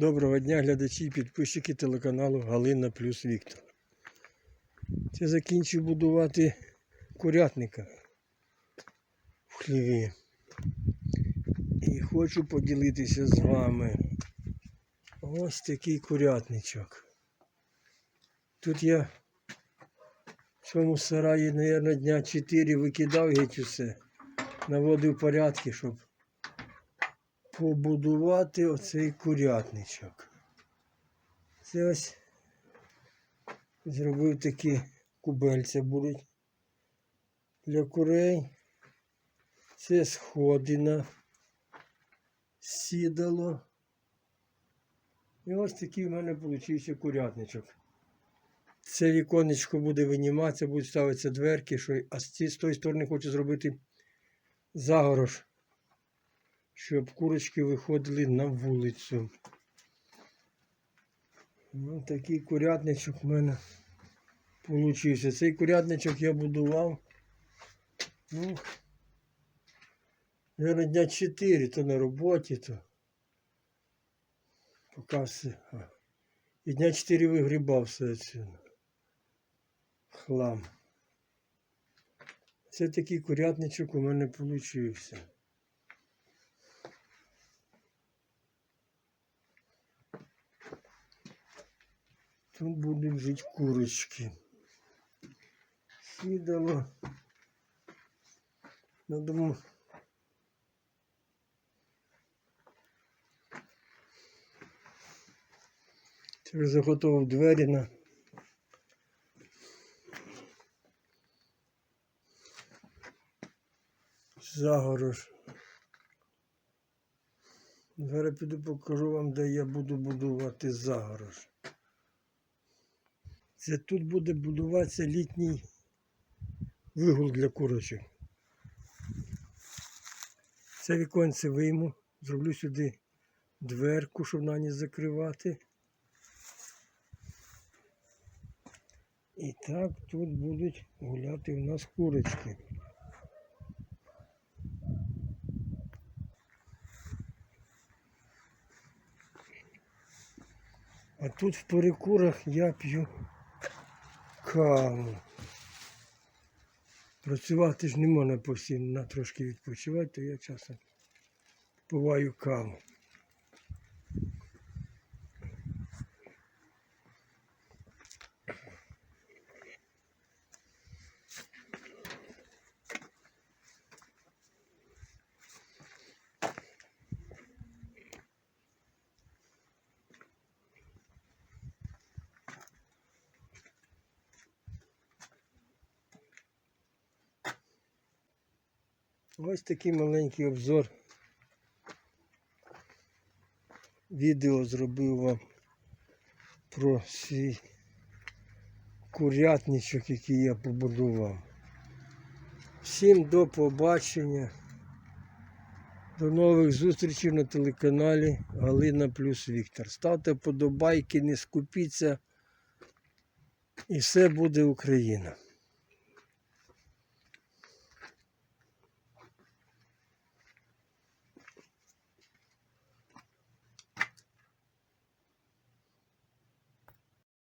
Доброго дня, глядачі і підписчики телеканалу Галина Плюс Віктор. Це закінчив будувати курятника в хліві. І хочу поділитися з вами. Ось такий курятничок. Тут я в цьому сараї, мабуть, дня 4 викидав геть усе, наводив порядки, щоб побудувати оцей курятничок. Це ось зробив такі кубельця будуть для курей. Це сходина, сідало. І ось такий в мене вийшов курятничок. Це віконечко буде виніматися, будуть ставитися дверки, що... а з цієї сторони хочу зробити загорож щоб курочки виходили на вулицю. Ось такий курятничок в мене получився. Цей курятничок я будував. Ну, наверное, дня 4, то на роботі, то поки все. І дня 4 вигрібав все отсюда. Хлам. Це такий курятничок у мене получився. Тут будуть жити курочки. Сідало. Ну, думаю, Це вже заготовив двері на загорож. Зараз піду покажу вам, де я буду будувати загорож. Це тут буде будуватися літній вигул для курочок. Це віконце вийму, зроблю сюди дверку, щоб на ніч закривати. І так тут будуть гуляти у нас курочки. А тут в перекурах я п'ю каву. Працювати ж не можна постійно, на трошки відпочивати, то я часом пиваю каву. Ось такий маленький обзор. Відео зробив вам про свій курятничок, який я побудував. Всім до побачення. До нових зустрічей на телеканалі Галина Плюс Віктор. Ставте подобайки, не скупіться. І все буде Україна.